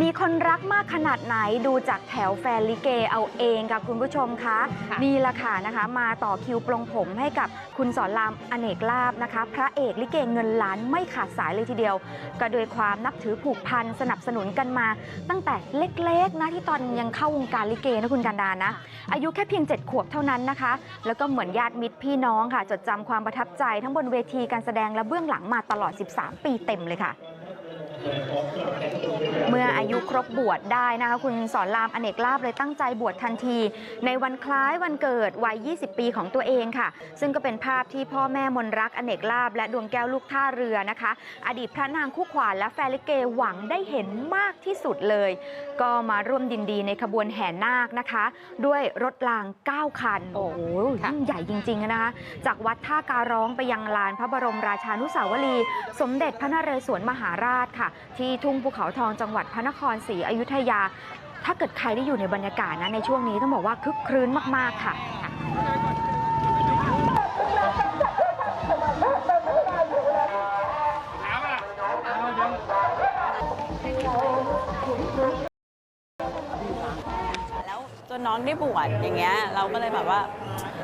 มีคนรักมากขนาดไหนดูจากแถวแฟนลิเกเอาเองค่ะคุณผู้ชมคะค่ะ นี่แหละค่ะนะคะ มาต่อคิวปลงผมให้กับคุณสอนรามอเนกลาบนะคะ พระเอกลิเกเงินล้านไม่ขาดสายเลยทีเดียว ก็โดยความนับถือผูกพันสนับสนุนกันมา ตั้งแต่เล็กๆนะที่ตอนยังเข้าวงการลิเกนะคุณกันดานะ อายุแค่เพียง 7 ขวบเท่านั้นนะคะ แล้วก็เหมือนญาติมิตรพี่น้องค่ะ จดจำความประทับใจทั้งบนเวทีการแสดงและเบื้องหลังมาตลอด 13 ปีเต็มเลยค่ะ เมื่ออายุครบบวชได้นะคะคุณสอนรามอเนกลาบเลยตั้งใจบวชทันที ในวันคล้ายวันเกิดวัย 20 ปีของตัวเองค่ะ ซึ่งก็เป็นภาพที่พ่อแม่มนรักอเนกลาบและดวงแก้วลูกท่าเรือนะคะ อดีตพระนางคู่ขวานและแฟนลิเกหวังได้เห็นมากที่สุดเลย ก็มาร่วมดินดีในขบวนแห่นาคนะคะ ด้วยรถราง 9 คัน โอ้โหค่ะยิ่งใหญ่จริงๆนะคะ จากวัดท่าการร้องไปยังลานพระบรมราชานุสาวรี สมเด็จพระนเรศวรมหาราชค่ะที่ทุ่งภูเขาทองจังหวัดพระนครศรีอยุธยา ถ้าเกิดใครได้อยู่ในบรรยากาศนะในช่วงนี้ต้องบอกว่าคึกครื้นมาก ๆ ค่ะแล้วจนน้องได้บวชอย่างเงี้ยเราก็เลยแบบว่า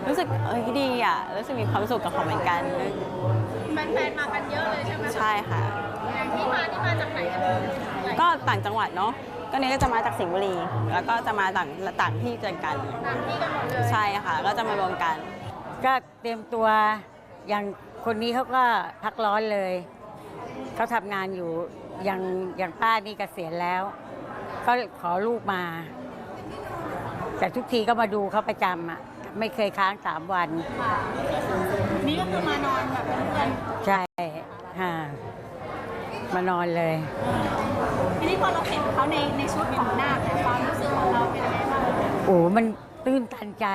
รู้สึกเอ้ยดีอะรู้สึกมีความสุขกับเขาเหมือนกันแฟนๆมากันเยอะเลยใช่ไหมคะใช่ค่ะอย่างที่มานี่มาจา กไหนกันหลายก็ต่างจังหวัดเนาะก็เนี้ก็จะมาจากสิงห์บุรี แล้วก็จะมาต่างต่างที่เจอกันต่างที่กันหมดเลยใช่ค่ะ ก็จะมารวมกัน ก็เตรียมตัวอย่างคนนี้เขาก็พักร้อนเลย เขาทำงานอยู่อย่างอย่างป้านี่เกษียณแล้ว ก็ขอลูกมา แต่ทุกทีก็มาดูเขาประจำอะไม่เคยค้างสามวัน นี่ก็คือมานอนแบบเป็นเพื่อนใช่ฮะ มานอนเลย ทีนี้พอเราเห็นเขาในในชุดของนาคเนี่ยความรู้สึกของเราเป็นยังไงบ้างโอ้มันตื้นตันใจ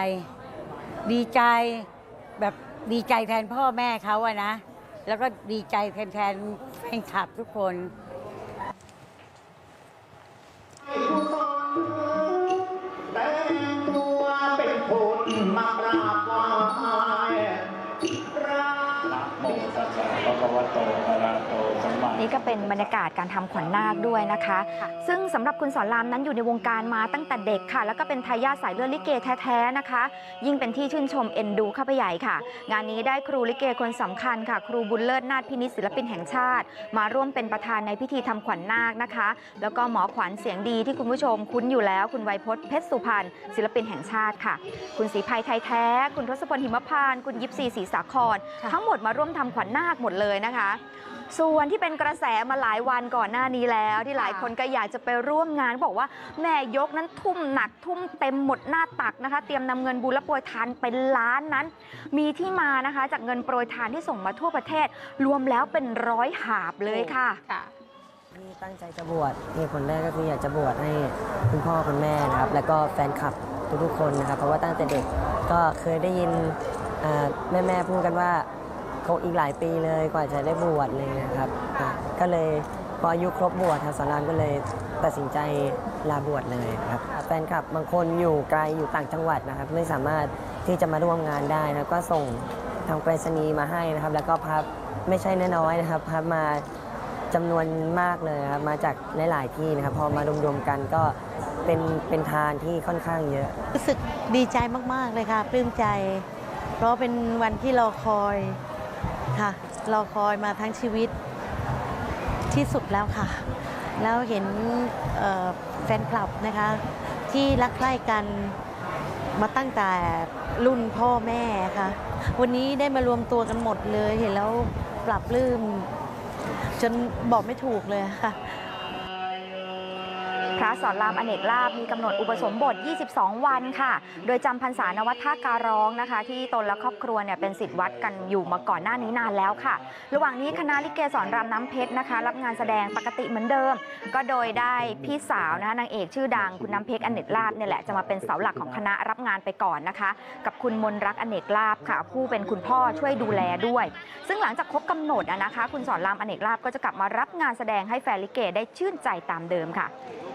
ดีใจแบบดีใจแทนพ่อแม่เขาอะนะ แล้วก็ดีใจแทนแทนแฟนคลับทุกคนแต่งตัวเป็นคนมากราบไหว้รัก นะโมตัสสะภะคะวะโตอะระหะโตสัมมา นี่ก็เป็นบรรยากาศการทำขวัญนาคด้วยนะคะ ซึ่งสำหรับคุณสอนรามนั้นอยู่ในวงการมาตั้งแต่เด็กค่ะ แล้วก็เป็นทายาทสายเลือดลิเกแท้ๆนะคะ ยิ่งเป็นที่ชื่นชมเอ็นดูเข้าไปใหญ่ค่ะ งานนี้ได้ครูลิเกคนสำคัญค่ะ ครูบุญเลิศนาถพินิจศิลปินแห่งชาติ มาร่วมเป็นประธานในพิธีทำขวัญนาคนะคะ แล้วก็หมอขวัญเสียงดีที่คุณผู้ชมคุ้นอยู่แล้ว คุณไวยพจน์เพชรสุพรรณศิลปินแห่งชาติค่ะ คุณศรีภัยไทยแท้ คุณทศพลหิมพานต์คุณยิปซีศรีสาคร ทั้งหมดมาร่วมทำขวัญนาคหมดเลยนะคะ ส่วนที่เป็นกระแสมาหลายวันก่อนหน้านี้แล้วที่หลายคนก็อยากจะไปร่วมงานบอกว่าแม่ยกนั้นทุ่มหนักทุ่มเต็มหมดหน้าตักนะคะ เตรียมนำเงินบุญและโปรยทานเป็นล้านนั้น มีที่มานะคะจากเงินโปรยทานที่ส่งมาทั่วประเทศ รวมแล้วเป็นร้อยหาบเลยค่ะค่ะที่ตั้งใจจะบวชเหตุผลแรกก็คืออยากจะบวชให้คุณพ่อคุณแม่นะครับ แล้วก็แฟนคลับทุกๆคนนะครับ เพราะว่าตั้งแต่เด็กก็เคยได้ยินแม่าแม่ๆพูดกันว่า เขาอีกหลายปีเลยกว่าจะได้บวชเลยนะครับ ก็เลยพออายุครบบวชทางสารามก็เลยตัดสินใจลาบวชเลยครับแฟนคลับบางคนอยู่ไกลอยู่ต่างจังหวัดนะครับ ไม่สามารถที่จะมาร่วมงานได้นะก็ส่งทางไปรษณีย์มาให้นะครับ แล้วก็พับไม่ใช่น้อยๆนะครับพับมาจำนวนมากเลยครับมาจากหลายๆที่นะครับ พอมารวมๆกันก็เป็นเป็นทานที่ค่อนข้างเยอะ รู้สึกดีใจมากๆเลยค่ะปลื้มใจ เพราะเป็นวันที่รอคอย ค่ะ รอคอยมาทั้งชีวิตที่สุดแล้วค่ะ แล้วเห็นแฟนคลับนะคะ ที่รักใคร่กันมาตั้งแต่รุ่นพ่อแม่ค่ะ วันนี้ได้มารวมตัวกันหมดเลย เห็นแล้วปรับปลื้มจนบอกไม่ถูกเลยค่ะ ระสอนรามอเนกลาบมีกำหนดอุปสมบท 22 วันค่ะ โดยจำพรรษานวัดท่าการร้องนะคะ ที่ตนและครอบครัวเนี่ยเป็นสิทธิ์วัดกันอยู่มาก่อนหน้านี้นานแล้วค่ะ ระหว่างนี้คณะลิเกสอนรามน้ำเพชรนะคะ รับงานแสดงปกติเหมือนเดิม ก็โดยได้พี่สาวนะคะนางเอกชื่อดังคุณน้ำเพชรอเนกลาบเนี่ยแหละจะมาเป็นเสาหลักของคณะรับงานไปก่อนนะคะ กับคุณมนรักอเนกลาบค่ะ ผู้เป็นคุณพ่อช่วยดูแลด้วย ซึ่งหลังจากครบกำหนดนะคะ คุณสอนรามอเนกลาบก็จะกลับมารับงานแสดงให้แฟนลิเกได้ชื่นใจตามเดิมค่ะ